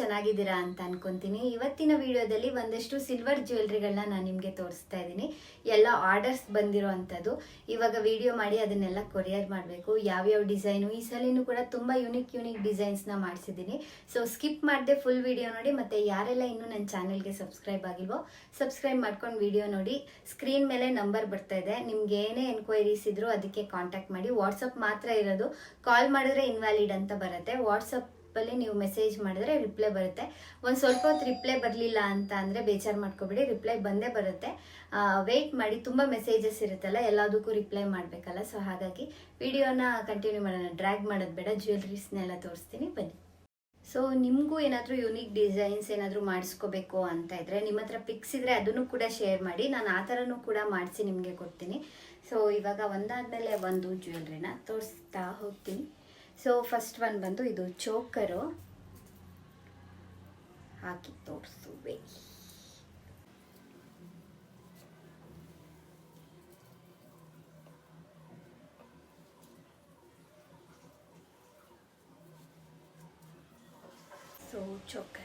ಚೆನ್ನಾಗಿದ್ದೀರಾ ಅಂತ ಅನ್ಕೊಂತೀನಿ. ಇವತ್ತಿನ ವಿಡಿಯೋದಲ್ಲಿ ಒಂದಷ್ಟು ಸಿಲ್ವರ್ ಜ್ಯುವೆಲ್ರಿಗಳನ್ನ ನಾನು ನಿಮಗೆ ತೋರಿಸ್ತಾ ಇದ್ದೀನಿ. ಎಲ್ಲ ಆರ್ಡರ್ಸ್ ಬಂದಿರೋ ಅಂಥದ್ದು ಇವಾಗ ವಿಡಿಯೋ ಮಾಡಿ ಅದನ್ನೆಲ್ಲ ಕೊರಿಯರ್ ಮಾಡಬೇಕು. ಯಾವ್ಯಾವ ಡಿಸೈನು ಈ ಸಲಿನೂ ಕೂಡ ತುಂಬ ಯುನಿಕ್ ಯುನಿಕ್ ಡಿಸೈನ್ಸ್ನ ಮಾಡಿಸಿದ್ದೀನಿ. ಸೊ ಸ್ಕಿಪ್ ಮಾಡದೆ ಫುಲ್ ವಿಡಿಯೋ ನೋಡಿ. ಮತ್ತು ಯಾರೆಲ್ಲ ಇನ್ನೂ ನನ್ನ ಚಾನಲ್ಗೆ ಸಬ್ಸ್ಕ್ರೈಬ್ ಆಗಿಲ್ವೋ ಸಬ್ಸ್ಕ್ರೈಬ್ ಮಾಡ್ಕೊಂಡು ವಿಡಿಯೋ ನೋಡಿ. ಸ್ಕ್ರೀನ್ ಮೇಲೆ ನಂಬರ್ ಬರ್ತಾ ಇದೆ. ನಿಮ್ಗೆ ಏನೇ ಎನ್ಕ್ವೈರೀಸ್ ಇದ್ರೂ ಅದಕ್ಕೆ ಕಾಂಟ್ಯಾಕ್ಟ್ ಮಾಡಿ. ವಾಟ್ಸಪ್ ಮಾತ್ರ ಇರೋದು. ಕಾಲ್ ಮಾಡಿದ್ರೆ ಇನ್ವ್ಯಾಲಿಡ್ ಅಂತ ಬರುತ್ತೆ. ವಾಟ್ಸಪ್ ಅಲ್ಲಿ ನೀವು ಮೆಸೇಜ್ ಮಾಡಿದ್ರೆ ರಿಪ್ಲೈ ಬರುತ್ತೆ. ಒಂದು ಸ್ವಲ್ಪ ಹೊತ್ತು ರಿಪ್ಲೈ ಬರಲಿಲ್ಲ ಅಂತ ಅಂದರೆ ಬೇಜಾರು ಮಾಡ್ಕೋಬೇಡಿ ರಿಪ್ಲೈ ಬಂದೇ ಬರುತ್ತೆ. ವೆಯ್ಟ್ ಮಾಡಿ, ತುಂಬ ಮೆಸೇಜಸ್ ಇರುತ್ತಲ್ಲ, ಎಲ್ಲದಕ್ಕೂ ರಿಪ್ಲೈ ಮಾಡಬೇಕಲ್ಲ. ಸೊ ಹಾಗಾಗಿ ವಿಡಿಯೋನ ಕಂಟಿನ್ಯೂ ಮಾಡೋಣ. ಡ್ರ್ಯಾಗ್ ಮಾಡೋದು ಬೇಡ ಜ್ಯುವೆಲ್ರೀಸ್ನೆಲ್ಲ ತೋರಿಸ್ತೀನಿ, ಬನ್ನಿ. ಸೊ ನಿಮಗೂ ಏನಾದರೂ ಯುನೀಕ್ ಡಿಸೈನ್ಸ್ ಏನಾದರೂ ಮಾಡಿಸ್ಕೋಬೇಕು ಅಂತ ಇದ್ರೆ ನಿಮ್ಮ ಹತ್ರ ಪಿಕ್ಸ್ ಇದ್ರೆ ಅದನ್ನು ಕೂಡ ಶೇರ್ ಮಾಡಿ. ನಾನು ಆ ಥರನೂ ಕೂಡ ಮಾಡಿಸಿ ನಿಮಗೆ ಕೊಡ್ತೀನಿ. ಸೊ ಇವಾಗ ಒಂದಾದ ಮೇಲೆ ಒಂದು ಜ್ಯುವೆಲ್ರಿನ ತೋರಿಸ್ತಾ ಹೋಗ್ತೀನಿ. ಸೊ ಫಸ್ಟ್ ಒನ್ ಬಂದು ಇದು ಚೋಕರು. ಹಾಕಿ ತೋರಿಸುವೆ. So choker.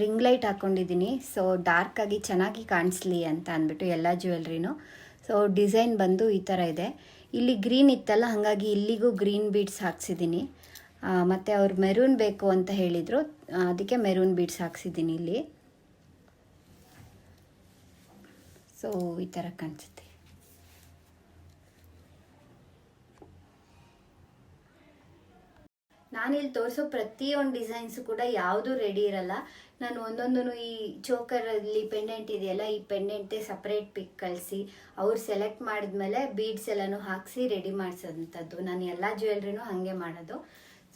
ರಿಂಗ್ ಲೈಟ್ ಹಾಕ್ಕೊಂಡಿದ್ದೀನಿ ಸೊ ಡಾರ್ಕಾಗಿ ಚೆನ್ನಾಗಿ ಕಾಣಿಸ್ಲಿ ಅಂತ ಅಂದ್ಬಿಟ್ಟು ಎಲ್ಲ ಜ್ಯುವೆಲ್ರಿನೂ ಸೊ ಡಿಸೈನ್ ಬಂದು ಈ ಥರ ಇದೆ. ಇಲ್ಲಿ ಗ್ರೀನ್ ಇತ್ತಲ್ಲ, ಹಾಗಾಗಿ ಇಲ್ಲಿಗೂ ಗ್ರೀನ್ ಬೀಡ್ಸ್ ಹಾಕ್ಸಿದ್ದೀನಿ ಮತ್ತು ಅವ್ರು ಮೆರೂನ್ ಬೇಕು ಅಂತ ಹೇಳಿದರು. ಅದಕ್ಕೆ ಮೆರೂನ್ ಬೀಡ್ಸ್ ಹಾಕ್ಸಿದ್ದೀನಿ ಇಲ್ಲಿ. ಸೊ ಈ ಥರ ಕಾಣಿಸುತ್ತೆ. ನಾನಿಲ್ಲಿ ತೋರಿಸೋ ಪ್ರತಿಯೊಂದು ಡಿಸೈನ್ಸು ಕೂಡ ಯಾವುದೂ ರೆಡಿ ಇರಲ್ಲ. ನಾನು ಒಂದೊಂದು ಈ ಚೋಕರಲ್ಲಿ ಪೆಂಡೆಂಟ್ ಇದೆಯಲ್ಲ, ಈ ಪೆಂಡೆಂಟೇ ಸಪ್ರೇಟ್ ಪಿಕ್ ಕಳಿಸಿ, ಅವ್ರು ಸೆಲೆಕ್ಟ್ ಮಾಡಿದ್ಮೇಲೆ ಬೀಡ್ಸ್ ಎಲ್ಲನೂ ಹಾಕಿಸಿ ರೆಡಿ ಮಾಡಿಸೋಂಥದ್ದು. ನಾನು ಎಲ್ಲ ಜ್ಯುವೆಲ್ರಿನೂ ಹಾಗೆ ಮಾಡೋದು.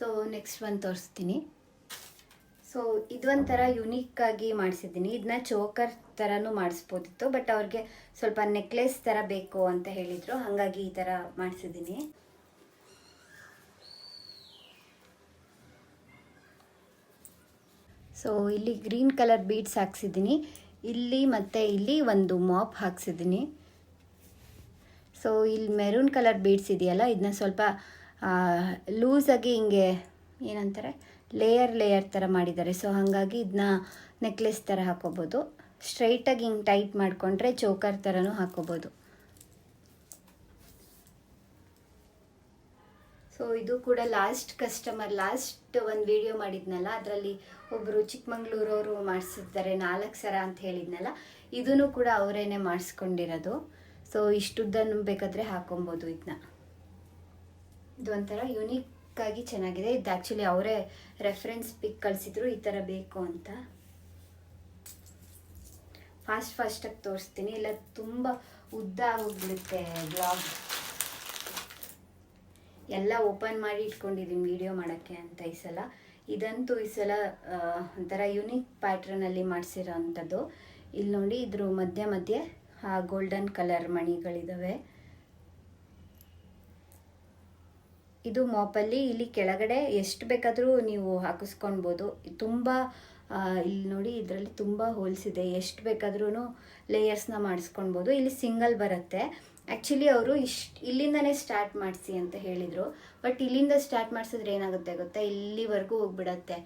ಸೊ ನೆಕ್ಸ್ಟ್ ಒಂದು ತೋರಿಸ್ತೀನಿ. ಸೊ ಇದೊಂಥರ ಯುನೀಕ್ ಆಗಿ ಮಾಡಿಸಿದ್ದೀನಿ. ಇದನ್ನ ಚೋಕರ್ ಥರನೂ ಮಾಡಿಸ್ಬೋದಿತ್ತು ಬಟ್ ಅವ್ರಿಗೆ ಸ್ವಲ್ಪ ನೆಕ್ಲೆಸ್ ಥರ ಬೇಕು ಅಂತ ಹೇಳಿದರು. ಹಾಗಾಗಿ ಈ ಥರ ಮಾಡಿಸಿದ್ದೀನಿ. ಸೊ ಇಲ್ಲಿ ಗ್ರೀನ್ ಕಲರ್ ಬೀಡ್ಸ್ ಹಾಕ್ಸಿದ್ದೀನಿ. ಇಲ್ಲಿ ಮತ್ತು ಇಲ್ಲಿ ಒಂದು ಮಾಪ್ ಹಾಕ್ಸಿದ್ದೀನಿ. ಸೊ ಇಲ್ಲಿ ಮೆರೂನ್ ಕಲರ್ ಬೀಡ್ಸ್ ಇದೆಯಲ್ಲ ಇದನ್ನ ಸ್ವಲ್ಪ ಲೂಸಾಗಿ ಹಿಂಗೆ ಏನಂತಾರೆ ಲೇಯರ್ ಲೇಯರ್ ಥರ ಮಾಡಿದ್ದಾರೆ. ಸೊ ಹಾಗಾಗಿ ಇದನ್ನ ನೆಕ್ಲೆಸ್ ಥರ ಹಾಕೋಬೋದು. ಸ್ಟ್ರೈಟಾಗಿ ಹಿಂಗೆ ಟೈಟ್ ಮಾಡಿಕೊಂಡ್ರೆ ಚೋಕರ್ ಥರನೂ ಹಾಕೋಬೋದು. ಸೊ ಇದು ಕೂಡ ಲಾಸ್ಟ್ ಕಸ್ಟಮರ್ ಲಾಸ್ಟ್ ಒಂದು ವಿಡಿಯೋ ಮಾಡಿದ್ನಲ್ಲ, ಅದರಲ್ಲಿ ಒಬ್ಬರು ಚಿಕ್ಕಮಂಗ್ಳೂರವರು ಮಾಡಿಸಿದ್ದಾರೆ, ನಾಲ್ಕು ಸರ ಅಂತ ಹೇಳಿದ್ನಲ್ಲ, ಇದನ್ನು ಕೂಡ ಅವರೇನೆ ಮಾಡಿಸ್ಕೊಂಡಿರೋದು. ಸೊ ಇಷ್ಟುದ್ದನ್ನು ಬೇಕಾದರೆ ಹಾಕೊಬೋದು ಇದನ್ನ ಇದು ಒಂಥರ ಯುನೀಕ್ ಆಗಿ ಚೆನ್ನಾಗಿದೆ. ಇದು ಆ್ಯಕ್ಚುಲಿ ಅವರೇ ರೆಫರೆನ್ಸ್ ಪಿಕ್ ಕಳಿಸಿದ್ರು, ಈ ಥರ ಬೇಕು ಅಂತ. ಫಾಸ್ಟ್ ಫಾಸ್ಟಾಗಿ ತೋರಿಸ್ತೀನಿ. ಇಲ್ಲ, ತುಂಬ ಉದ್ದ ಆಗೋಗ್ಬಿಡುತ್ತೆ ಬ್ಲಾಗ್ ಎಲ್ಲ ಓಪನ್ ಮಾಡಿ ಇಟ್ಕೊಂಡಿದ್ದೀನಿ ವಿಡಿಯೋ ಮಾಡೋಕ್ಕೆ ಅಂತ ಈ ಸಲ. ಇದಂತೂ ಈ ಸಲ ಆ, ಒಂಥರ ಯುನಿಕ್ ಪ್ಯಾಟ್ರನಲ್ಲಿ ಮಾಡಿಸಿರೋ ಅಂಥದ್ದು ಇಲ್ಲಿ ನೋಡಿ ಇದ್ರ ಮಧ್ಯ ಮಧ್ಯೆ ಗೋಲ್ಡನ್ ಕಲರ್ ಮಣಿಗಳಿದ್ದಾವೆ ಇದು ಮಾಪಲ್ಲಿ ಇಲ್ಲಿ ಕೆಳಗಡೆ ಎಷ್ಟು ಬೇಕಾದರೂ ನೀವು ಹಾಕಿಸ್ಕೊಳ್ಬೋದು ತುಂಬ ಇಲ್ಲಿ ನೋಡಿ ಇದರಲ್ಲಿ ತುಂಬ ಹೋಲ್ಸ್ ಇದೆ. ಎಷ್ಟು ಬೇಕಾದ್ರೂ ಲೇಯರ್ಸ್ನ ಮಾಡಿಸ್ಕೊಳ್ಬೋದು ಇಲ್ಲಿ ಸಿಂಗಲ್ ಬರುತ್ತೆ. ಆ್ಯಕ್ಚುಲಿ ಅವರು ಇಷ್ಟು ಇಲ್ಲಿಂದನೇ ಸ್ಟಾರ್ಟ್ ಮಾಡಿಸಿ ಅಂತ ಹೇಳಿದರು. ಬಟ್ ಇಲ್ಲಿಂದ ಸ್ಟಾರ್ಟ್ ಮಾಡಿಸಿದ್ರೆ ಏನಾಗುತ್ತೆ ಗೊತ್ತಾ? ಇಲ್ಲಿವರೆಗೂ ಹೋಗ್ಬಿಡತ್ತೆ.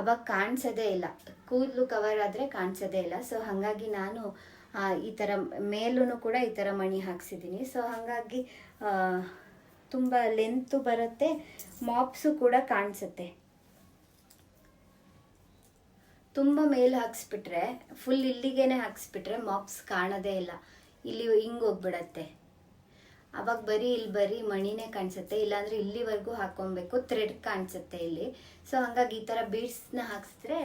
ಅವಾಗ ಕಾಣಿಸೋದೇ ಇಲ್ಲ. ಕೂದಲು ಕವರ್ ಆದರೆ ಕಾಣಿಸೋದೇ ಇಲ್ಲ. ಸೊ ಹಾಗಾಗಿ ನಾನು ಈ ಥರ ಮೇಲೂ ಕೂಡ ಈ ಥರ ಮಣಿ ಹಾಕ್ಸಿದ್ದೀನಿ. ಸೊ ಹಾಗಾಗಿ ತುಂಬ ಲೆಂತು ಬರುತ್ತೆ. ಮಾಪ್ಸು ಕೂಡ ಕಾಣಿಸುತ್ತೆ. ತುಂಬ ಮೇಲೆ ಹಾಕ್ಸ್ಬಿಟ್ರೆ ಫುಲ್ ಇಲ್ಲಿಗೇನೆ ಹಾಕ್ಸ್ಬಿಟ್ರೆ ಮಾಪ್ಸ್ ಕಾಣೋದೇ ಇಲ್ಲ. ಇಲ್ಲಿ ಹಿಂಗೆ ಹೋಗ್ಬಿಡತ್ತೆ. ಅವಾಗ ಬರೀ ಇಲ್ಲಿ ಬರೀ ಮಣಿನೇ ಕಾಣಿಸುತ್ತೆ, ಇಲ್ಲಾಂದ್ರೆ ಇಲ್ಲಿವರೆಗೂ ಹಾಕೊಬೇಕು ಥ್ರೆಡ್ ಕಾಣಿಸುತ್ತೆ ಇಲ್ಲಿ. ಸೊ ಹಂಗಾಗಿ ಈ ಥರ ಬೀಡ್ಸ್ನ ಹಾಕ್ಸಿದ್ರೆ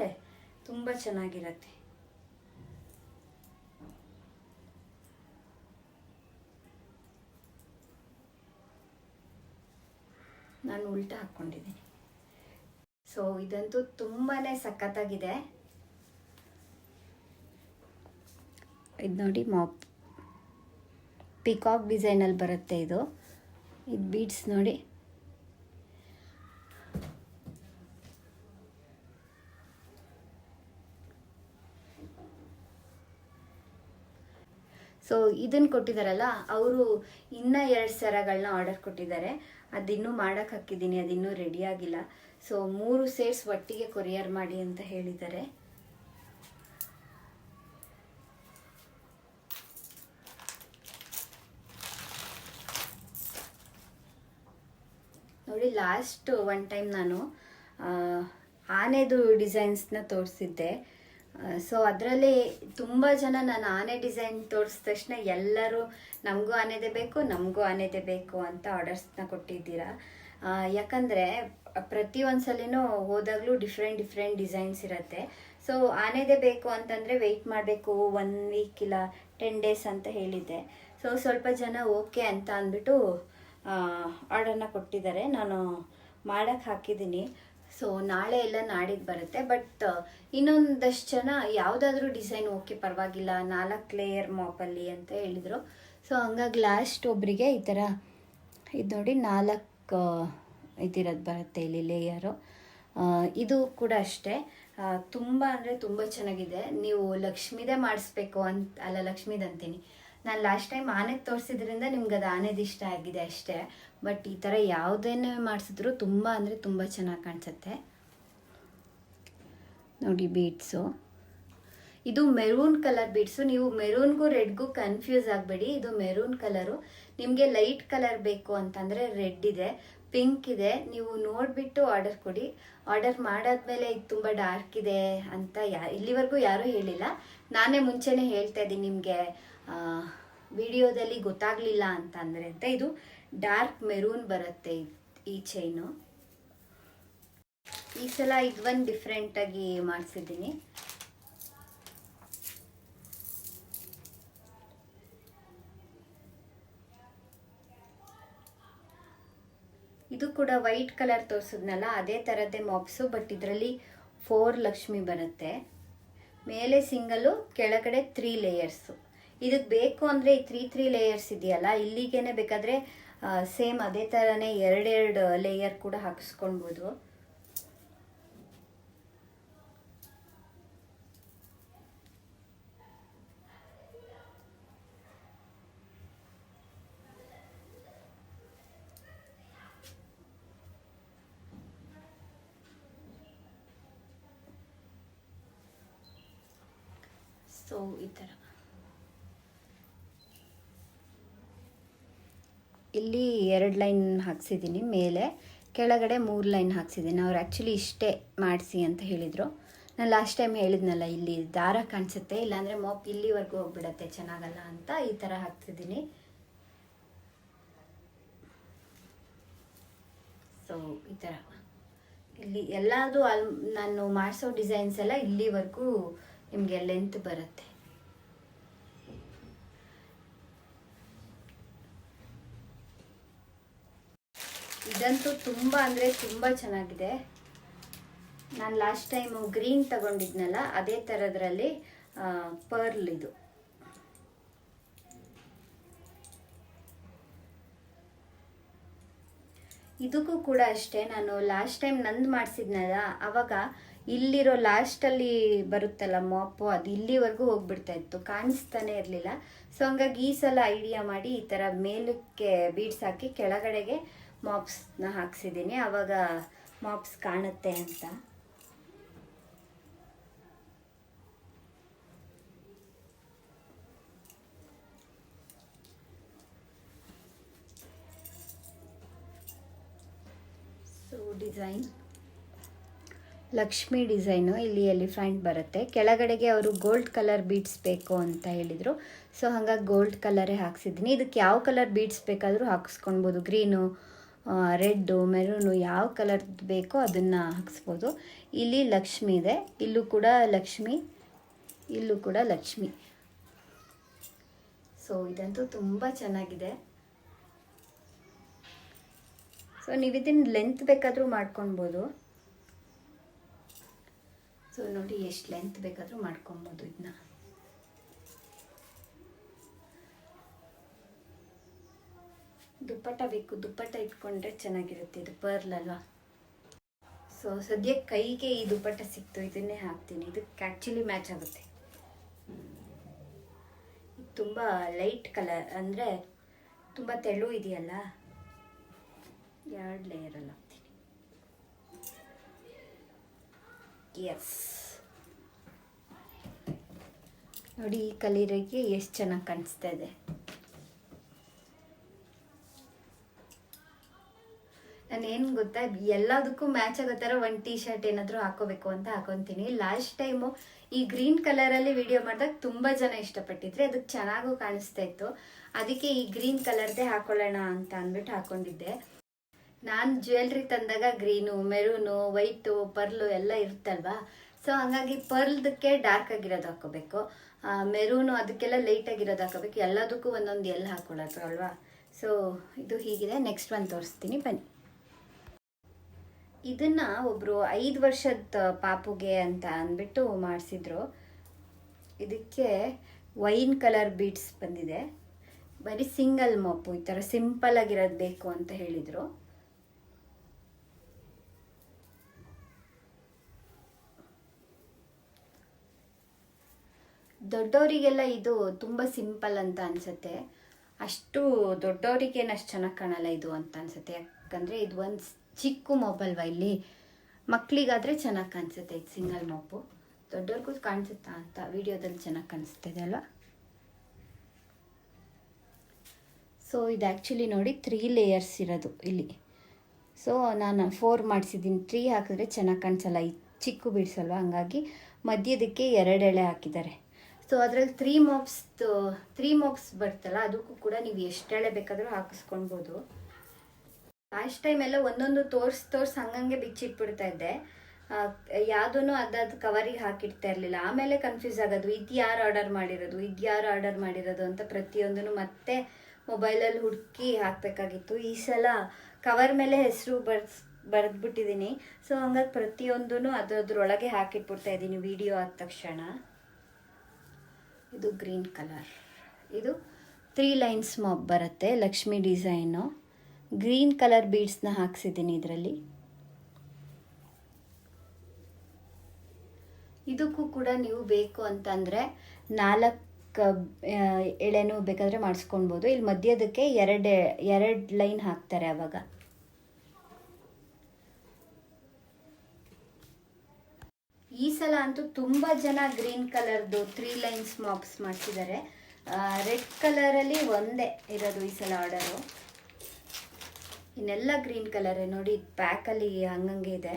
ತುಂಬ ಚೆನ್ನಾಗಿರತ್ತೆ. ನಾನು ಉಲ್ಟಾ ಹಾಕ್ಕೊಂಡಿದ್ದೀನಿ. ಸೊ ಇದಂತೂ ತುಂಬಾ ಸಖತ್ತಾಗಿದೆ. ಇದು ನೋಡಿ ಮಾಪ್ ಪಿಕಾಕ್ ಡಿಸೈನಲ್ಲಿ ಬರುತ್ತೆ ಇದು. ಇದು ಬೀಡ್ಸ್ ನೋಡಿ. ಸೊ ಇದನ್ನು ಕೊಟ್ಟಿದ್ದಾರಲ್ಲ ಅವರು ಇನ್ನೂ ಎರಡು ಸರಗಳನ್ನ ಆರ್ಡರ್ ಕೊಟ್ಟಿದ್ದಾರೆ. ಅದಿನ್ನೂ ಮಾಡೋಕ್ಕೆ ಹಾಕಿದ್ದೀನಿ, ಅದಿನ್ನೂ ರೆಡಿ ಆಗಿಲ್ಲ. ಸೊ ಮೂರು ಸೇರ್ಸ್ ಒಟ್ಟಿಗೆ ಕೊರಿಯರ್ ಮಾಡಿ ಅಂತ ಹೇಳಿದ್ದಾರೆ. ನೋಡಿ ಲಾಸ್ಟ್ ಒನ್ ಟೈಮ್ ನಾನು ಆನೆದು ಡಿಸೈನ್ಸ್ನ ತೋರಿಸಿದ್ದೆ. ಸೊ ಅದರಲ್ಲಿ ತುಂಬ ಜನ ನಾನು ಆನೆ ಡಿಸೈನ್ ತೋರಿಸಿದ ತಕ್ಷಣ ಎಲ್ಲರೂ, ನಮಗೂ ಆನೆದೆ ಬೇಕು, ನಮಗೂ ಆನೆದೆ ಬೇಕು ಅಂತ ಆರ್ಡರ್ಸ್ನ ಕೊಟ್ಟಿದ್ದೀರಾ. ಯಾಕಂದರೆ ಪ್ರತಿ ಒಂದ್ಸಲಿನೂ ಹೋದಾಗಲೂ ಡಿಫ್ರೆಂಟ್ ಡಿಫ್ರೆಂಟ್ ಡಿಸೈನ್ಸ್ ಇರುತ್ತೆ. ಸೊ ಆನೆದೆ ಬೇಕು ಅಂತಂದರೆ ವೆಯ್ಟ್ ಮಾಡಬೇಕು ಒನ್ ವೀಕ್ ಇಲ್ಲ ಟೆನ್ ಡೇಸ್ ಅಂತ ಹೇಳಿದ್ದೆ. ಸೊ ಸ್ವಲ್ಪ ಜನ ಓಕೆ ಅಂತ ಅಂದ್ಬಿಟ್ಟು ಆರ್ಡರ್ನ ಕೊಟ್ಟಿದ್ದಾರೆ. ನಾನು ಮಾಡಕ್ಕೆ ಹಾಕಿದ್ದೀನಿ. ಸೊ ನಾಳೆ ಎಲ್ಲ ನಾಡಿದ್ದು ಬರುತ್ತೆ. ಬಟ್ ಇನ್ನೊಂದಷ್ಟು ಜನ ಯಾವುದಾದ್ರೂ ಡಿಸೈನ್ ಓಕೆ ಪರವಾಗಿಲ್ಲ. ನಾಲ್ಕು ಲೇಯರ್ ಮಾಪಲ್ಲಿ ಅಂತ ಹೇಳಿದರು. ಸೊ ಹಂಗಾಗಿ ಲಾಸ್ಟ್ ಒಬ್ಬರಿಗೆ ಈ ಥರ ಇದು ನೋಡಿ ನಾಲ್ಕು, ಇದಿರೋದು ಬರುತ್ತೆ ಇಲ್ಲಿ ಲೇಯರು ಇದು ಕೂಡ ಅಷ್ಟೇ. ತುಂಬ ಅಂದರೆ ತುಂಬ ಚೆನ್ನಾಗಿದೆ. ನೀವು ಲಕ್ಷ್ಮೀದೇ ಮಾಡಿಸ್ಬೇಕು ಅಂತ, ಅಲ್ಲ ಲಕ್ಷ್ಮಿದು ಅಂತೀನಿ. ನಾನು ಲಾಸ್ಟ್ ಟೈಮ್ ಆನೆಗೆ ತೋರಿಸಿದ್ರಿಂದ ನಿಮ್ಗೆ ಅದು ಆನೆದು ಇಷ್ಟ ಆಗಿದೆ ಅಷ್ಟೇ. ಬಟ್ ಈ ಥರ ಯಾವುದನ್ನೇ ಮಾಡಿಸಿದ್ರು ತುಂಬ ಅಂದರೆ ತುಂಬ ಚೆನ್ನಾಗಿ ಕಾಣಿಸುತ್ತೆ. ನೋಡಿ ಬೀಡ್ಸು ಇದು ಮೆರೂನ್ ಕಲರ್ ಬೀಡ್ಸು ನೀವು ಮೆರೂನ್ಗೂ ರೆಡ್ಗೂ ಕನ್ಫ್ಯೂಸ್ ಆಗಬೇಡಿ. ಇದು ಮೆರೂನ್ ಕಲರು ನಿಮಗೆ ಲೈಟ್ ಕಲರ್ ಬೇಕು ಅಂತಂದರೆ ರೆಡ್ ಇದೆ ಪಿಂಕ್ ಇದೆ. ನೀವು ನೋಡಿಬಿಟ್ಟು ಆರ್ಡರ್ ಕೊಡಿ. ಆರ್ಡರ್ ಮಾಡಾದ್ಮೇಲೆ ಇದು ತುಂಬ ಡಾರ್ಕ್ ಇದೆ ಅಂತ ಯಾ ಇಲ್ಲಿವರೆಗೂ ಯಾರೂ ಹೇಳಿಲ್ಲ. ನಾನೇ ಮುಂಚೆನೇ ಹೇಳ್ತಾ ಇದ್ದೀನಿ ನಿಮಗೆ. ವಿಡಿಯೋದಲ್ಲಿ ಗೊತ್ತಾಗಲಿಲ್ಲ ಅಂತ ಅಂದರೆ ಅಂತ ಇದು ಡಾರ್ಕ್ ಮೆರೂನ್ ಬರುತ್ತೆ ಇದ್- ಈ ಚೈನು. ಈ ಸಲ ಇದೊಂದು ಡಿಫ್ರೆಂಟಾಗಿ ಮಾಡಿಸಿದ್ದೀನಿ. ಇದು ಕೂಡ ವೈಟ್ ಕಲರ್ ತೋರಿಸಿದ್ನಲ್ಲ, ಅದೇ ಥರದ್ದೇ ಮಾಪ್ಸು, ಬಟ್ ಇದರಲ್ಲಿ ಫೋರ್ ಲಕ್ಷ್ಮಿ ಬರುತ್ತೆ. ಮೇಲೆ ಸಿಂಗಲು ಕೆಳಗಡೆ ತ್ರೀ ಲೇಯರ್ಸು ಇದಕ್ಕೆ ಬೇಕು ಅಂದರೆ ಈ ತ್ರೀ ತ್ರೀ ಲೇಯರ್ಸ್ ಇದೆಯಲ್ಲ, ಇಲ್ಲಿಗೇನೆ ಬೇಕಾದರೆ ಸೇಮ್ ಅದೇ ಥರನೇ ಎರಡೆರಡು ಲೇಯರ್ ಕೂಡ ಹಾಕಿಸ್ಕೊಳ್ಬೋದು ಸೊ ಈ ಥರ ಇಲ್ಲಿ ಎರಡು ಲೈನ್ ಹಾಕ್ಸಿದ್ದೀನಿ, ಮೇಲೆ. ಕೆಳಗಡೆ ಮೂರು ಲೈನ್ ಹಾಕ್ಸಿದ್ದೀನಿ. ಅವ್ರು ಆ್ಯಕ್ಚುಲಿ ಇಷ್ಟೇ ಮಾಡಿಸಿ ಅಂತ ಹೇಳಿದರು. ನಾನು ಲಾಸ್ಟ್ ಟೈಮ್ ಹೇಳಿದ್ನಲ್ಲ, ಇಲ್ಲಿ ದಾರ ಕಾಣಿಸುತ್ತೆ, ಇಲ್ಲಾಂದರೆ ಮೋಪ್ ಇಲ್ಲಿವರೆಗೂ ಹೋಗ್ಬಿಡತ್ತೆ ಚೆನ್ನಾಗಲ್ಲ ಅಂತ ಈ ಥರ ಹಾಕ್ತಿದ್ದೀನಿ ಸೊ ಈ ಥರ. ಇಲ್ಲಿ ಎಲ್ಲದು ಅಲ್ ನಾನು ಮಾಡಿಸೋ ಡಿಸೈನ್ಸ್ ಎಲ್ಲ ಇಲ್ಲಿವರೆಗೂ ನಿಮಗೆ ಲೆಂತ್ ಬರುತ್ತೆ. ಇದಂತೂ ತುಂಬ ಅಂದರೆ ತುಂಬ ಚೆನ್ನಾಗಿದೆ. ನಾನು ಲಾಸ್ಟ್ ಟೈಮು ಗ್ರೀನ್ ತಗೊಂಡಿದ್ನಲ್ಲ, ಅದೇ ಥರದ್ರಲ್ಲಿ ಪರ್ಲ್ ಇದು. ಇದಕ್ಕೂ ಕೂಡ ಅಷ್ಟೇ, ನಾನು ಲಾಸ್ಟ್ ಟೈಮ್ ನಂದು ಮಾಡಿಸಿದ್ನಲ್ಲ, ಅವಾಗ ಇಲ್ಲಿರೋ ಲಾಸ್ಟಲ್ಲಿ ಬರುತ್ತಲ್ಲ ಮಾಪು ಅದು ಇಲ್ಲಿವರೆಗೂ ಹೋಗ್ಬಿಡ್ತಾ ಇತ್ತು, ಕಾಣಿಸ್ತಾನೆ ಇರಲಿಲ್ಲ. ಸೊ ಹಂಗಾಗಿ ಈ ಸಲ ಐಡಿಯಾ ಮಾಡಿ ಈ ಥರ ಮೇಲಕ್ಕೆ ಬೀಡ್ಸ್ ಹಾಕಿ ಕೆಳಗಡೆಗೆ ಮಾಪ್ಸ್ನ ಹಾಕ್ಸಿದ್ದೀನಿ ಆವಾಗ ಮಾಪ್ಸ್ ಕಾಣುತ್ತೆ ಅಂತ. ಸೊ ಡಿಸೈನ್ ಲಕ್ಷ್ಮಿ ಡಿಸೈನು ಇಲ್ಲಿ ಎಲಿಫ್ಯಾಂಟ್ ಬರುತ್ತೆ. ಕೆಳಗಡೆಗೆ ಅವರು ಗೋಲ್ಡ್ ಕಲರ್ ಬೀಡ್ಸ್ ಬೇಕು ಅಂತ ಹೇಳಿದರು. ಸೊ ಹಾಗಾಗಿ ಗೋಲ್ಡ್ ಕಲರೇ ಹಾಕ್ಸಿದ್ದೀನಿ ಇದಕ್ಕೆ ಯಾವ ಕಲರ್ ಬೀಡ್ಸ್ ಬೇಕಾದರೂ ಹಾಕಿಸ್ಕೊಳ್ಬೋದು ಗ್ರೀನು ರೆಡ್ಡು, ಮೆರೂನು ಯಾವ ಕಲರ್ ಬೇಕೋ ಅದನ್ನು ಹಾಕ್ಸ್ಬೋದು. ಇಲ್ಲಿ ಲಕ್ಷ್ಮಿ ಇದೆ. ಇಲ್ಲೂ ಕೂಡ ಲಕ್ಷ್ಮಿ, ಇಲ್ಲೂ ಕೂಡ ಲಕ್ಷ್ಮಿ. ಸೊ ಇದಂತೂ ತುಂಬ ಚೆನ್ನಾಗಿದೆ. ಸೊ ನೀವು ಇದನ್ನ ಲೆಂತ್ ಬೇಕಾದರೂ ಮಾಡ್ಕೊಬೋದು ಸೊ ನೋಡಿ ಎಷ್ಟು ಲೆಂತ್ ಬೇಕಾದರೂ ಮಾಡ್ಕೊಬೋದು ಇದನ್ನ ದುಪ್ಪಟ್ಟ ಬೇಕು, ದುಪ್ಪಟ್ಟ ಇಟ್ಕೊಂಡ್ರೆ ಚೆನ್ನಾಗಿರುತ್ತೆ, ಇದು ಪರ್ಲ್ ಅಲ್ವಾ? ಸೊ ಸದ್ಯ ಕೈಗೆ ಈ ದುಪ್ಪಟ್ಟ ಸಿಕ್ತು, ಇದನ್ನೇ ಹಾಕ್ತೀನಿ. ಇದಕ್ಕೆ ಆ್ಯಕ್ಚುಲಿ ಮ್ಯಾಚ್ ಆಗುತ್ತೆ. ತುಂಬ ಲೈಟ್ ಕಲರ್ ಅಂದರೆ ತುಂಬ ತೆಳು ಇದೆಯಲ್ಲ? ಎರಡು ಲೇಯರಲ್ಲಿ ಹಾಕ್ತೀನಿ. ಎಸ್ ನೋಡಿ, ಈ ಕಲೀರಿಗೆ ಎಷ್ಟು ಚೆನ್ನಾಗಿ ಕಾಣಿಸ್ತಾ ಇದೆ. ನಾನು ಏನು ಗೊತ್ತಾ? ಎಲ್ಲದಕ್ಕೂ ಮ್ಯಾಚ್ ಆಗೋ ಥರ ಒಂದು ಟೀ ಶರ್ಟ್ ಏನಾದರೂ ಹಾಕೋಬೇಕು ಅಂತ ಹಾಕೊತೀನಿ. ಲಾಸ್ಟ್ ಟೈಮು ಈ ಗ್ರೀನ್ ಕಲರಲ್ಲಿ ವಿಡಿಯೋ ಮಾಡಿದಾಗ ತುಂಬ ಜನ ಇಷ್ಟಪಟ್ಟಿದ್ರೆ. ಅದಕ್ಕೆ ಚೆನ್ನಾಗೂ ಕಾಣಿಸ್ತಾ ಇತ್ತು. ಅದಕ್ಕೆ ಈ ಗ್ರೀನ್ ಕಲರ್ದೇ ಹಾಕೊಳ್ಳೋಣ ಅಂತ ಅಂದ್ಬಿಟ್ಟು ಹಾಕೊಂಡಿದ್ದೆ. ನಾನು ಜ್ಯುವೆಲ್ರಿ ತಂದಾಗ ಗ್ರೀನು ಮೆರೂನು ವೈಟು ಪರ್ಲು ಎಲ್ಲ ಇರುತ್ತಲ್ವಾ? ಸೊ ಹಂಗಾಗಿ ಪರ್ಲ್ದಕ್ಕೆ ಡಾರ್ಕ್ ಆಗಿರೋದು ಹಾಕೋಬೇಕು ಮೆರೂನು ಅದಕ್ಕೆಲ್ಲ ಲೈಟ್ ಆಗಿರೋದು ಹಾಕೋಬೇಕು ಎಲ್ಲದಕ್ಕೂ ಒಂದೊಂದು ಎಲ್ಲ ಹಾಕೊಳ್ಳೋದು ಅಲ್ವಾ? ಸೊ ಇದು ಹೀಗಿದೆ. ನೆಕ್ಸ್ಟ್ ಒಂದು ತೋರಿಸ್ತೀನಿ. ಬನ್ನಿ. ಇದನ್ನ ಒಬ್ರು ಐದು ವರ್ಷದ ಪಾಪುಗೆ ಅಂತ ಅಂದ್ಬಿಟ್ಟು ಮಾಡಿಸಿದ್ರು. ಇದಕ್ಕೆ ವೈನ್ ಕಲರ್ ಬೀಡ್ಸ್ ಬಂದಿದೆ. ಬರೀ ಸಿಂಗಲ್ ಮಪ್ಪು ಈ ಥರ ಸಿಂಪಲ್ ಆಗಿರೋದು ಬೇಕು ಅಂತ ಹೇಳಿದರು. ದೊಡ್ಡವರಿಗೆಲ್ಲ ಇದು ತುಂಬ ಸಿಂಪಲ್ ಅಂತ ಅನ್ಸುತ್ತೆ. ಅಷ್ಟು ದೊಡ್ಡವರಿಗೇನು ಅಷ್ಟು ಚೆನ್ನಾಗಿ ಕಾಣಲ್ಲ ಇದು ಅಂತ ಅನ್ಸುತ್ತೆ. ಯಾಕಂದರೆ ಇದು ಒಂದು ಚಿಕ್ಕ ಮೊಬೈಲ್ವಾ ಇಲ್ಲಿ? ಮಕ್ಕಳಿಗಾದರೆ ಚೆನ್ನಾಗಿ ಕಾಣಿಸುತ್ತೆ ಇದು ಸಿಂಗಲ್ ಮೊಪ್ಪು ದೊಡ್ಡವ್ರಿಗೂ ಕಾಣಿಸುತ್ತಾ ಅಂತ ವಿಡಿಯೋದಲ್ಲಿ ಚೆನ್ನಾಗಿ ಕಾಣಿಸ್ತಿದೆ ಅಲ್ವಾ? ಸೊ ಇದು ಆ್ಯಕ್ಚುಲಿ ನೋಡಿ ತ್ರೀ ಲೇಯರ್ಸ್ ಇರೋದು ಇಲ್ಲಿ. ಸೊ ನಾನು ಫೋರ್ ಮಾಡಿಸಿದ್ದೀನಿ. ತ್ರೀ ಹಾಕಿದ್ರೆ ಚೆನ್ನಾಗಿ ಕಾಣಿಸಲ್ಲ. ಈ ಚಿಕ್ಕು ಬಿಡಿಸಲ್ವ? ಹಂಗಾಗಿ ಮಧ್ಯದಕ್ಕೆ ಎರಡು ಎಳೆ ಹಾಕಿದ್ದಾರೆ. ಸೊ ಅದರಲ್ಲಿ ತ್ರೀ ಮಾಪ್ಸ್ ತ್ರೀ ಮಾಪ್ಸ್ ಬರ್ತಲ್ಲ, ಅದಕ್ಕೂ ಕೂಡ ನೀವು ಎಷ್ಟು ಎಳೆ ಬೇಕಾದರೂ ಹಾಕಿಸ್ಕೊಳ್ಬೋದು. ಲಾಸ್ಟ್ ಟೈಮ್ ಎಲ್ಲ ಒಂದೊಂದು ತೋರ್ಸ್ ತೋರ್ಸ್ ಹಂಗಂಗೆ ಬಿಚ್ಚಿಟ್ಬಿಡ್ತಾ ಇದ್ದೆ ಯಾವುದೂ ಅದಾದ ಕವರಿಗೆ ಹಾಕಿಡ್ತಾ ಇರಲಿಲ್ಲ. ಆಮೇಲೆ ಕನ್ಫ್ಯೂಸ್ ಆಗೋದು ಇದು ಯಾರು ಆರ್ಡರ್ ಮಾಡಿರೋದು? ಇದು ಯಾರು ಆರ್ಡರ್ ಮಾಡಿರೋದು ಅಂತ ಪ್ರತಿಯೊಂದನ್ನು ಮತ್ತೆ ಮೊಬೈಲಲ್ಲಿ ಹುಡುಕಿ ಹಾಕಬೇಕಾಗಿತ್ತು. ಈ ಸಲ ಕವರ್ ಮೇಲೆ ಹೆಸರು ಬರ್ಸ್ ಬರೆದ್ಬಿಟ್ಟಿದ್ದೀನಿ ಸೊ ಹಂಗಾಗಿ ಪ್ರತಿಯೊಂದೂ ಅದರೊಳಗೆ ಹಾಕಿಟ್ಬಿಡ್ತಾ ಇದ್ದೀನಿ ವಿಡಿಯೋ ಆದ ತಕ್ಷಣ. ಇದು ಗ್ರೀನ್ ಕಲರ್ ಇದು ತ್ರೀ ಲೈನ್ಸ್ ಮಾಪ್ ಬರುತ್ತೆ. ಲಕ್ಷ್ಮಿ ಡಿಸೈನು ಗ್ರೀನ್ ಕಲರ್ ಬೀಡ್ಸ್ನ ಹಾಕ್ಸಿದ್ದೀನಿ ಇದರಲ್ಲಿ. ಇದಕ್ಕೂ ಕೂಡ ನೀವು ಬೇಕು ಅಂತಂದರೆ ನಾಲ್ಕು ಎಳೆನೂ ಬೇಕಾದರೆ ಮಾಡಿಸ್ಕೊಳ್ಬೋದು ಇಲ್ಲಿ ಮಧ್ಯದಕ್ಕೆ ಎರಡು ಎರಡು ಲೈನ್ ಹಾಕ್ತಾರೆ ಆವಾಗ ಈ ಸಲ ಅಂತೂ ತುಂಬ ಜನ ಗ್ರೀನ್ ಕಲರ್ದು ತ್ರೀ ಲೈನ್ಸ್ ಮಾಪ್ಸ್ ಮಾಡಿಸಿದ್ದಾರೆ. ರೆಡ್ ಕಲರಲ್ಲಿ ಒಂದೇ ಇರೋದು ಈ ಸಲ ಆರ್ಡರು. ಇನ್ನೆಲ್ಲ ಗ್ರೀನ್ ಕಲರೇ. ನೋಡಿ ಪ್ಯಾಕಲ್ಲಿ ಹಂಗಂಗೆ ಇದೆ.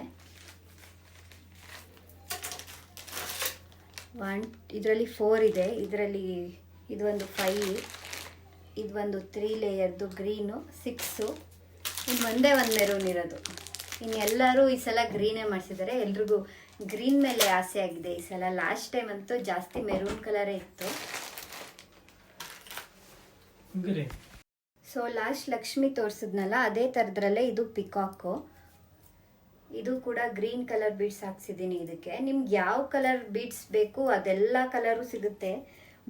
ಒನ್ ಇದರಲ್ಲಿ ಫೋರ್ ಇದೆ. ಇದರಲ್ಲಿ ಇದು ಒಂದು ಫೈವ್ ಇದು ಒಂದು ತ್ರೀ ಲೇಯರ್ದು ಗ್ರೀನು ಸಿಕ್ಸು ಇನ್ನು ಒಂದೇ ಒಂದು ಮೆರೂನ್ ಇರೋದು. ಇನ್ನು ಎಲ್ಲರೂ ಈ ಸಲ ಗ್ರೀನೇ ಮಾಡಿಸಿದ್ದಾರೆ ಎಲ್ರಿಗೂ ಗ್ರೀನ್ ಮೇಲೆ ಆಸೆ ಆಗಿದೆ ಈ ಸಲ. ಲಾಸ್ಟ್ ಟೈಮ್ ಅಂತೂ ಜಾಸ್ತಿ ಮೆರೂನ್ ಕಲರೇ ಇತ್ತು. ಸೊ ಲಾಸ್ಟ್ ಲಕ್ಷ್ಮಿ ತೋರಿಸಿದ್ನಲ್ಲ, ಅದೇ ಥರದ್ರಲ್ಲೇ ಇದು ಪಿಕಾಕು ಇದು ಕೂಡ ಗ್ರೀನ್ ಕಲರ್ ಬೀಡ್ಸ್ ಹಾಕ್ಸಿದ್ದೀನಿ ಇದಕ್ಕೆ. ನಿಮ್ಗೆ ಯಾವ ಕಲರ್ ಬೀಡ್ಸ್ ಬೇಕು, ಅದೆಲ್ಲ ಕಲರು ಸಿಗುತ್ತೆ.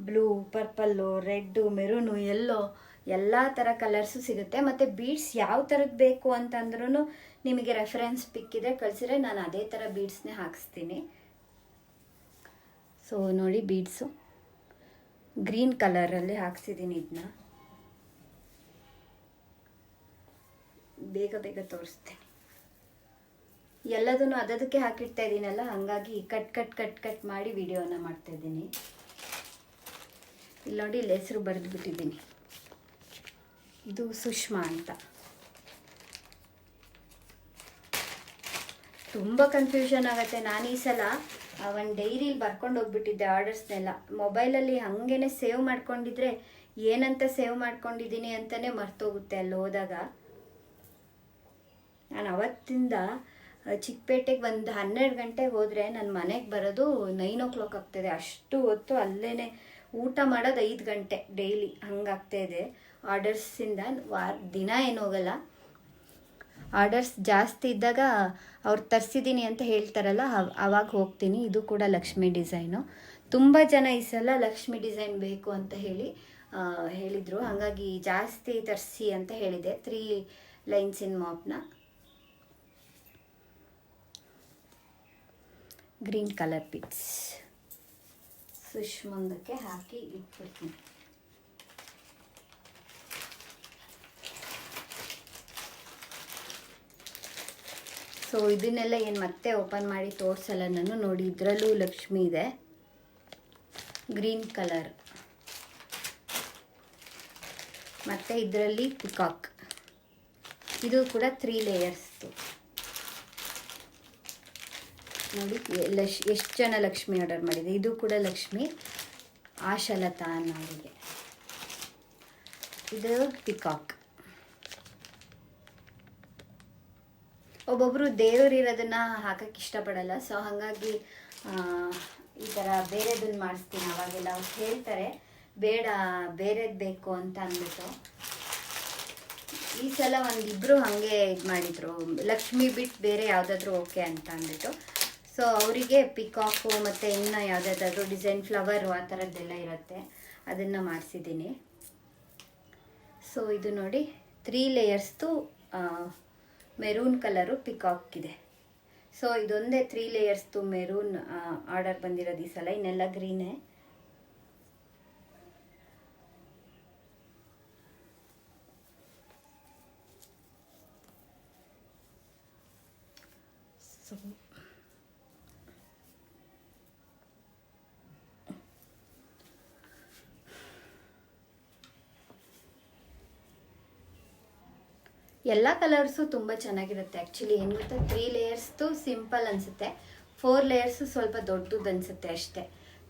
Blue purple red maroon yellow ಎಲ್ಲ ಥರ ಕಲರ್ಸು ಸಿಗುತ್ತೆ. ಮತ್ತು ಬೀಡ್ಸ್ ಯಾವ ಥರದ್ದು ಬೇಕು ಅಂತಂದ್ರೂ ನಿಮಗೆ ರೆಫರೆನ್ಸ್ ಪಿಕ್ ಇದೆ. ಕಳಿಸಿದ್ರೆ ನಾನು ಅದೇ ಥರ ಬೀಡ್ಸ್ನೇ ಹಾಕಿಸ್ತೀನಿ. ಸೊ ನೋಡಿ ಬೀಡ್ಸು ಗ್ರೀನ್ ಕಲರಲ್ಲಿ ಹಾಕ್ಸಿದ್ದೀನಿ ಇದನ್ನ ಬೇಗ ಬೇಗ ತೋರಿಸ್ತೇನೆ. ಎಲ್ಲದನ್ನು ಅದಕ್ಕೆ ಹಾಕಿಡ್ತಾ ಇದ್ದೀನಲ್ಲ, ಹಾಗಾಗಿ ಕಟ್ ಕಟ್ ಕಟ್ ಕಟ್ ಮಾಡಿ ವಿಡಿಯೋನ ಮಾಡ್ತಾ ಇದ್ದೀನಿ. ಇಲ್ಲಿ ನೋಡಿ, ಇಲ್ಲಿ ಹೆಸರು ಬರೆದ್ಬಿಟ್ಟಿದ್ದೀನಿ. ಇದು ಸುಷ್ಮಾ ಅಂತ. ತುಂಬ ಕನ್ಫ್ಯೂಷನ್ ಆಗುತ್ತೆ. ನಾನು ಈ ಸಲ ಒಂದು ಡೈರಿಲಿ ಬರ್ಕೊಂಡು ಹೋಗ್ಬಿಟ್ಟಿದ್ದೆ ಆರ್ಡರ್ಸ್ನೆಲ್ಲ ಮೊಬೈಲಲ್ಲಿ ಹಾಗೇನೆ ಸೇವ್ ಮಾಡ್ಕೊಂಡಿದ್ರೆ ಏನಂತ ಸೇವ್ ಮಾಡ್ಕೊಂಡಿದ್ದೀನಿ ಅಂತಲೇ ಮರ್ತೋಗುತ್ತೆ ಅಲ್ಲಿ ಹೋದಾಗ. ನಾನು ಅವತ್ತಿಂದ ಚಿಕ್ಕಪೇಟೆಗೆ ಒಂದು ಹನ್ನೆರಡು ಗಂಟೆಗೆ ಹೋದರೆ ನನ್ನ ಮನೆಗೆ ಬರೋದು ನೈನ್ ಓ ಕ್ಲಾಕ್ ಆಗ್ತದೆ. ಅಷ್ಟು ಹೊತ್ತು ಅಲ್ಲೇ ಊಟ ಮಾಡೋದು ಐದು ಗಂಟೆ ಡೈಲಿ ಹಂಗಾಗ್ತಾ ಇದೆ. ಆರ್ಡರ್ಸಿಂದ ವಾರ, ದಿನ ಏನು ಹೋಗಲ್ಲ. ಆರ್ಡರ್ಸ್ ಜಾಸ್ತಿ ಇದ್ದಾಗ ಅವ್ರು ತರಿಸಿದ್ದೀನಿ ಅಂತ ಹೇಳ್ತಾರಲ್ಲ, ಅವ್- ಅವಾಗ ಹೋಗ್ತೀನಿ. ಇದು ಕೂಡ ಲಕ್ಷ್ಮಿ ಡಿಸೈನು. ತುಂಬ ಜನ ಈ ಸಲ ಲಕ್ಷ್ಮಿ ಡಿಸೈನ್ ಬೇಕು ಅಂತ ಹೇಳಿ ಹೇಳಿದರು. ಹಾಗಾಗಿ ಜಾಸ್ತಿ ತರಿಸಿ ಅಂತ ಹೇಳಿದೆ. ತ್ರೀ ಲೈನ್ಸ್ ಇನ್ ಮಾಪ್ನ ಗ್ರೀನ್ ಕಲರ್ ಪಿಟ್ಸ್ ಫಿಶ್ ಮುಂದಕ್ಕೆ ಹಾಕಿ ಇಟ್ಬಿಡ್ತೀನಿ. ಸೊ ಇದನ್ನೆಲ್ಲ ಏನು ಮತ್ತೆ ಓಪನ್ ಮಾಡಿ ತೋರಿಸಲ್ಲ ನಾನು. ನೋಡಿ ಇದರಲ್ಲೂ ಲಕ್ಷ್ಮಿ ಇದೆ. ಗ್ರೀನ್ ಕಲರ್ ಮತ್ತು ಇದರಲ್ಲಿ ಪಿಕಾಕ್ ಇದು ಕೂಡ ತ್ರೀ ಲೇಯರ್ಸ್ದು ನೋಡಿ, ಲಶ್, ಎಷ್ಟು ಜನ ಲಕ್ಷ್ಮಿ ಆರ್ಡರ್ ಮಾಡಿದೆ. ಇದು ಕೂಡ ಲಕ್ಷ್ಮಿ ಆಶಲತಾ ಅನ್ನೋರಿಗೆ ಇದು ಪಿಕಾಕ್ ಒಬ್ಬೊಬ್ಬರು ದೇವ್ರು ಇರೋದನ್ನ ಹಾಕಕ್ಕೆ ಇಷ್ಟಪಡಲ್ಲ. ಸೊ ಹಾಗಾಗಿ ಈ ಥರ ಬೇರೆದನ್ನ ಮಾಡಿಸ್ತೀನಿ ಅವಾಗೆಲ್ಲ. ಅವ್ರು ಹೇಳ್ತಾರೆ, ಬೇಡ, ಬೇರೆದು ಬೇಕು ಅಂತ ಅಂದ್ಬಿಟ್ಟು. ಈ ಸಲ ಒಂದಿಬ್ರು ಹಾಗೆ ಇದು ಮಾಡಿದ್ರು. ಲಕ್ಷ್ಮಿ ಬಿಟ್ಟು ಬೇರೆ ಯಾವುದಾದ್ರೂ ಓಕೆ ಅಂತ ಅಂದ್ಬಿಟ್ಟು. ಸೊ ಅವರಿಗೆ ಪಿಕಾಕು ಮತ್ತು ಇನ್ನು ಯಾವುದಾದ್ರು ಡಿಸೈನ್ ಫ್ಲವರು ಆ ಥರದ್ದೆಲ್ಲ ಇರುತ್ತೆ. ಅದನ್ನು ಮಾಡಿಸಿದ್ದೀನಿ. ಸೊ ಇದು ನೋಡಿ ತ್ರೀ ಲೇಯರ್ಸ್ದು ಮೆರೂನ್ ಕಲರು ಪಿಕಾಕ್ ಇದೆ. ಸೊ ಇದೊಂದೇ ತ್ರೀ ಲೇಯರ್ಸ್ದು ಮೆರೂನ್ ಆರ್ಡರ್ ಬಂದಿರೋದು ಈ ಸಲ. ಇನ್ನೆಲ್ಲ ಗ್ರೀನೇ ಸೊ ಎಲ್ಲ ಕಲರ್ಸು ತುಂಬ ಚೆನ್ನಾಗಿರುತ್ತೆ. ಆ್ಯಕ್ಚುಲಿ ಏನು ಗೊತ್ತಾ? ತ್ರೀ ಲೇಯರ್ಸ್ದು ಸಿಂಪಲ್ ಅನಿಸುತ್ತೆ. ಫೋರ್ ಲೇಯರ್ಸು ಸ್ವಲ್ಪ ದೊಡ್ಡದು ಅನಿಸುತ್ತೆ ಅಷ್ಟೇ.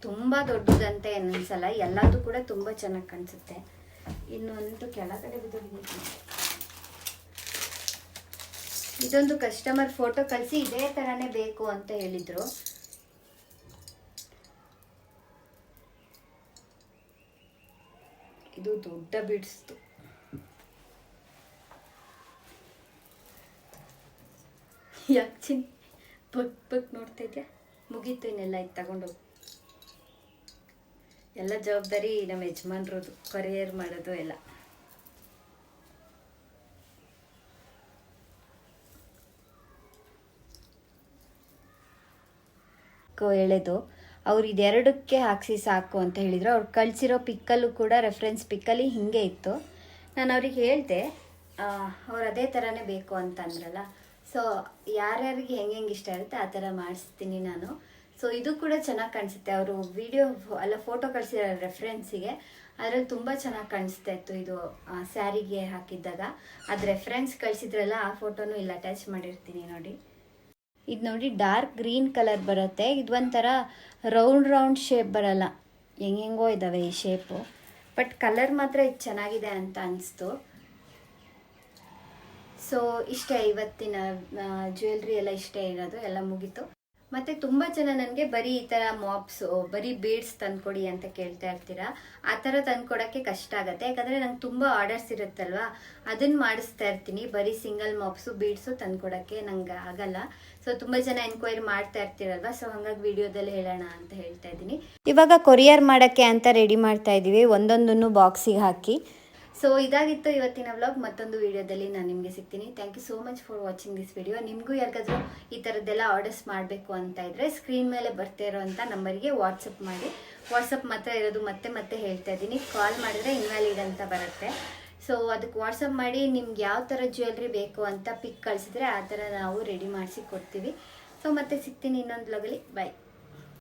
ತುಂಬ ದೊಡ್ಡದಂತೆ ಏನು ಎಲ್ಲದೂ ಕೂಡ ತುಂಬ ಚೆನ್ನಾಗಿ ಕಾಣಿಸುತ್ತೆ. ಇನ್ನೊಂದು ಕೆಳಗಡೆ ಬಿದ್ದು ಇದೊಂದು ಕಸ್ಟಮರ್ ಫೋಟೋ ಕಳಿಸಿ ಇದೇ ಥರನೇ ಬೇಕು ಅಂತ ಹೇಳಿದರು. ಇದು ದೊಡ್ಡ ಬಿಡ್ಸ್ದು ಯಾಕೆ ಪಕ್ ಬಗ್ ನೋಡ್ತಾ ಇದ್ಯಾ? ಮುಗೀತು ಇನ್ನೆಲ್ಲ, ಇದು ತಗೊಂಡೋಗಿ. ಎಲ್ಲ ಜವಾಬ್ದಾರಿ ನಮ್ಮ ಯಜಮಾನ್ರದ್ದು ಕೊರಿಯರ್ ಮಾಡೋದು ಎಲ್ಲ. ಎಳೆದು. ಅವ್ರು ಇದೆರಡಕ್ಕೆ ಹಾಕ್ಸಿ ಸಾಕು ಅಂತ ಹೇಳಿದರು. ಅವ್ರು ಕಳಿಸಿರೋ ಪಿಕ್ಕಲ್ಲೂ ಕೂಡ ರೆಫರೆನ್ಸ್ ಪಿಕ್ಕಲ್ಲಿ ಹಿಂಗೆ ಇತ್ತು. ನಾನು ಅವ್ರಿಗೆ ಹೇಳಿದೆ ಅವ್ರು ಅದೇ ಥರನೇ ಬೇಕು ಅಂತ ಅಂದ್ರಲ್ಲ ಸೊ ಯಾರ್ಯಾರಿಗೆ ಹೆಂಗೆ ಹೆಂಗೆ ಇಷ್ಟ ಇರುತ್ತೆ, ಆ ಥರ ಮಾಡಿಸ್ತೀನಿ ನಾನು. ಸೊ ಇದು ಕೂಡ ಚೆನ್ನಾಗಿ ಕಾಣಿಸುತ್ತೆ. ಅವರು ವಿಡಿಯೋ ಅಲ್ಲ ಫೋಟೋ ಕಳಿಸಿರೋ ರೆಫರೆನ್ಸಿಗೆ ಅದರಲ್ಲಿ ತುಂಬ ಚೆನ್ನಾಗಿ ಕಾಣಿಸ್ತಾ ಇತ್ತು ಇದು ಸ್ಯಾರಿಗೆ ಹಾಕಿದ್ದಾಗ. ಅದು ರೆಫರೆನ್ಸ್ ಕಳಿಸಿದ್ರಲ್ಲ, ಆ ಫೋಟೋನು ಇಲ್ಲಿ ಅಟ್ಯಾಚ್ ಮಾಡಿರ್ತೀನಿ ನೋಡಿ. ಇದು ನೋಡಿ ಡಾರ್ಕ್ ಗ್ರೀನ್ ಕಲರ್ ಬರುತ್ತೆ. ಇದು ಒಂಥರ ರೌಂಡ್ ರೌಂಡ್ ಶೇಪ್ ಬರಲ್ಲ. ಹೆಂಗೆಂಗೋ ಇದ್ದಾವೆ ಈ ಶೇಪು ಬಟ್ ಕಲರ್ ಮಾತ್ರ ಇದು ಚೆನ್ನಾಗಿದೆ ಅಂತ ಅನಿಸ್ತು. ಸೊ ಇಷ್ಟೇ ಇವತ್ತಿನ ಜ್ಯುವೆಲ್ರಿ ಎಲ್ಲ ಇಷ್ಟೇ ಇರೋದು, ಎಲ್ಲ ಮುಗೀತು. ಮತ್ತೆ ತುಂಬ ಜನ ನನಗೆ ಬರೀ ಈ ಥರ ಮಾಪ್ಸ್ ಬರೀ ಬೀಡ್ಸ್ ತಂದ್ಕೊಡಿ ಅಂತ ಕೇಳ್ತಾ ಇರ್ತೀರಾ? ಆ ಥರ ತಂದ್ಕೊಡೋಕ್ಕೆ ಕಷ್ಟ ಆಗುತ್ತೆ. ಯಾಕಂದರೆ ನಂಗೆ ತುಂಬ ಆರ್ಡರ್ಸ್ ಇರುತ್ತಲ್ವಾ? ಅದನ್ನ ಮಾಡಿಸ್ತಾ ಇರ್ತೀನಿ. ಬರೀ ಸಿಂಗಲ್ ಮಾಪ್ಸು ಬೀಡ್ಸು ತಂದ್ಕೊಡೋಕ್ಕೆ ನಂಗೆ ಆಗಲ್ಲ. ಸೊ ತುಂಬ ಜನ ಎನ್ಕ್ವೈರಿ ಮಾಡ್ತಾ ಇರ್ತೀರಲ್ವಾ? ಸೊ ಹಾಗಾಗಿ ವಿಡಿಯೋದಲ್ಲಿ ಹೇಳೋಣ ಅಂತ ಹೇಳ್ತಾ ಇದ್ದೀನಿ. ಇವಾಗ ಕೊರಿಯರ್ ಮಾಡೋಕ್ಕೆ ಅಂತ ರೆಡಿ ಮಾಡ್ತಾ ಇದ್ದೀವಿ ಒಂದೊಂದನ್ನು ಬಾಕ್ಸಿಗೆ ಹಾಕಿ. ಸೊ ಇದಾಗಿತ್ತು ಇವತ್ತಿನ ವ್ಲಾಗ್ ಮತ್ತೊಂದು ವಿಡಿಯೋದಲ್ಲಿ ನಾನು ನಿಮಗೆ ಸಿಗ್ತೀನಿ. Thank you so much for watching this video ನಿಮಗೂ ಯಾರಿಗಾದ್ರೂ ಈ ಥರದ್ದೆಲ್ಲ ಆರ್ಡರ್ಸ್ ಮಾಡಬೇಕು ಅಂತ ಇದ್ದರೆ ಸ್ಕ್ರೀನ್ ಮೇಲೆ ಬರ್ತಾ ಇರೋವಂಥ ನಂಬರಿಗೆ ವಾಟ್ಸಪ್ ಮಾಡಿ. ವಾಟ್ಸಪ್ ಮಾತ್ರ ಇರೋದು ಮತ್ತೆ ಮತ್ತೆ ಹೇಳ್ತಾ ಇದ್ದೀನಿ. ಕಾಲ್ ಮಾಡಿದ್ರೆ ಇನ್ವ್ಯಾಲಿಡ್ ಅಂತ ಬರುತ್ತೆ. ಸೊ ಅದಕ್ಕೆ ವಾಟ್ಸಪ್ ಮಾಡಿ ನಿಮ್ಗೆ ಯಾವ ಥರ ಜ್ಯುವೆಲ್ರಿ ಬೇಕು ಅಂತ ಪಿಕ್ ಕಳಿಸಿದ್ರೆ ಆ ಥರ ನಾವು ರೆಡಿ ಮಾಡಿಸಿ ಕೊಡ್ತೀವಿ. ಸೊ ಮತ್ತೆ ಸಿಗ್ತೀನಿ ಇನ್ನೊಂದು ಬ್ಲಾಗಲ್ಲಿ ಬಾಯ್